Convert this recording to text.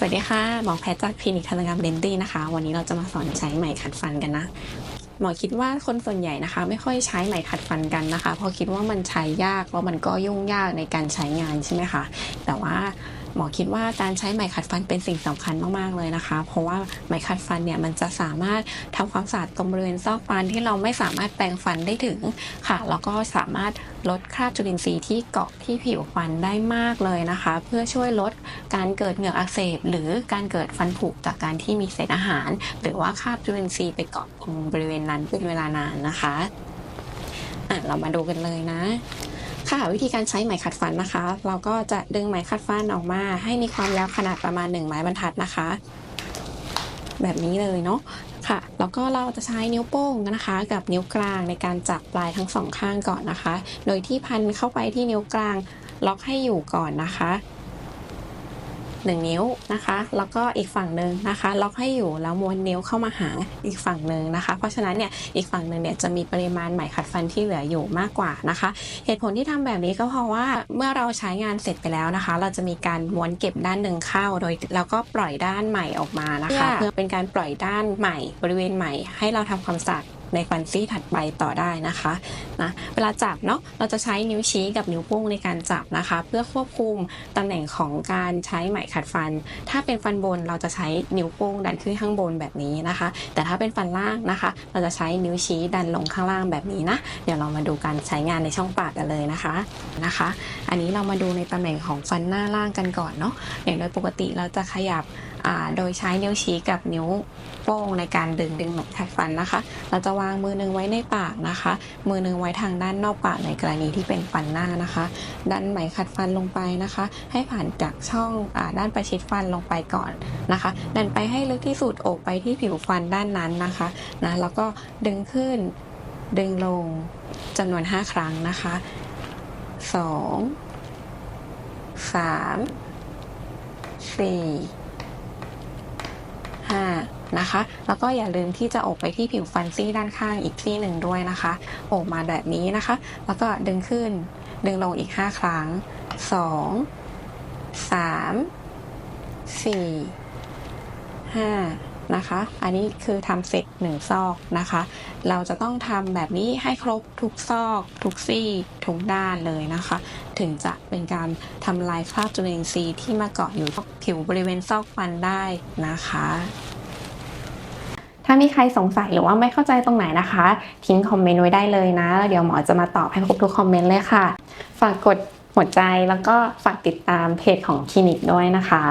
สวัสดีค่ะ หมอแพทย์จากคลินิกทันตกรรมเดนตี้นะคะ วันนี้เราจะมาสอนใช้ไหมขัดฟันกันนะ หมอคิดว่าคนส่วนใหญ่นะคะ ไม่ค่อยใช้ไหมขัดฟันกันนะคะ เพราะคิดว่ามันใช้ยากแล้วมันก็ยุ่งยากในการใช้งานใช่ไหมคะ แต่ว่า หมอคิดว่าการใช้ไหมขัดฟันเป็นสิ่งสำคัญมากๆเลยนะคะ เพราะว่าไหมขัดฟันเนี่ยมันจะสามารถทำความสะอาดตรงบริเวณซอกฟันที่เราไม่สามารถแปรงฟันได้ถึงค่ะ แล้วก็สามารถลดคราบจุลินทรีย์ที่เกาะที่ผิวฟันได้มากเลยนะคะ เพื่อช่วยลดการเกิดเหงือกอักเสบ หรือการเกิดฟันผุจากการที่มีเศษอาหาร หรือว่าคราบจุลินทรีย์ไปเกาะตรงบริเวณนั้นเป็นเวลานานนะคะอะเรามาดูกันเลยนะ ค่ะวิธีการใช้ไหมขัดฟันนะคะ เราก็จะดึงไหมขัดฟันออกมา ให้มีความยาวขนาดประมาณ 1 ไม้บรรทัดนะคะ แบบนี้เลยเนาะค่ะแล้วก็เราจะใช้นิ้วโป้งนะคะ กับนิ้วกลางในการจับปลายทั้งสองข้างก่อนนะคะ โดยที่พันเข้าไปที่นิ้วกลางล็อกให้อยู่ก่อนนะคะ หนึ่งนิ้วนะคะ แล้วก็อีกฝั่งหนึ่งนะคะล็อกให้อยู่แล้วม้วนนิ้วเข้ามาหาอีกฝั่งหนึ่งนะคะ เพราะฉะนั้นเนี่ยอีกฝั่งหนึ่งเนี่ยจะมีปริมาณไหมขัดฟันที่เหลืออยู่มากกว่านะคะ เหตุผลที่ทำแบบนี้ก็เพราะว่าเมื่อเราใช้งานเสร็จไปแล้วนะคะ เราจะมีการม้วนเก็บด้านหนึ่งเข้าโดยแล้วก็ปล่อยด้านใหม่ออกมานะคะ เพื่อเป็นการปล่อยด้านใหม่บริเวณใหม่ให้เราทำความสะอาด ในฟันซี่ถัดไปต่อได้นะคะนะเวลาจับเนาะเราจะใช้นิ้วชี้กับนิ้วโป้งในการจับนะคะ เพื่อควบคุมตำแหน่งของการใช้ไหมขัดฟัน ถ้าเป็นฟันบนเราจะใช้นิ้วโป้งดันขึ้นข้างบนแบบนี้นะคะ แต่ถ้าเป็นฟันล่างนะคะ เราจะใช้นิ้วชี้ดันลงข้างล่างแบบนี้นะ เดี๋ยวเรามาดูการใช้งานในช่องปากกันเลยนะคะนะคะ อันนี้เรามาดูในตำแหน่งของฟันหน้าล่างกันก่อนเนาะอย่างโดยปกติเราจะขยับ โดยใช้นิ้วชี้กับนิ้วโป้งในการดึงดึงไหมขัดฟันนะคะ เราจะวางมือหนึงไว้ในปากนะคะ มือหนึงไว้ทางด้านนอกปากในกรณีที่เป็นฟันหน้านะคะ ดันไหมขัดฟันลงไปนะคะ ให้ผ่านจากช่องอด้านประชิดฟันลงไปก่อนนะคะ ดันไปให้ลึกที่สุดอกไปที่ผิวฟันด้านนั้นนะคะนะแล้วก็ดึงขึ้นดึงลงจำนวน 5 ครั้งนะคะ 2 3 4 5นะคะ แล้วก็อย่าลืมที่จะอบไปที่ผิวฟันซี่ด้านข้างอีกซี่หนึ่งด้วยนะคะอบมาแบบนี้นะคะ แล้วก็ดึงขึ้นดึงลงอีก 5 ครั้ง 2 3 4 5 นะคะ อันนี้คือทำเสร็จหนึ่งซอกนะคะ เราจะต้องทำแบบนี้ให้ครบทุกซอก ทุกซี่ทุกด้านเลยนะคะ ถึงจะเป็นการทำลายคราบจุลินทรีย์ที่มาเกาะอยู่ที่ผิวบริเวณซอกฟันได้นะคะถ้ามีใครสงสัยหรือว่าไม่เข้าใจตรงไหนนะคะ ทิ้งคอมเมนต์ไว้ได้เลยนะแล้วเดี๋ยวหมอจะมาตอบให้ครบทุกคอมเมนต์เลยค่ะ ฝากกดหัวใจแล้วก็ฝากติดตามเพจของคลินิกด้วยนะคะ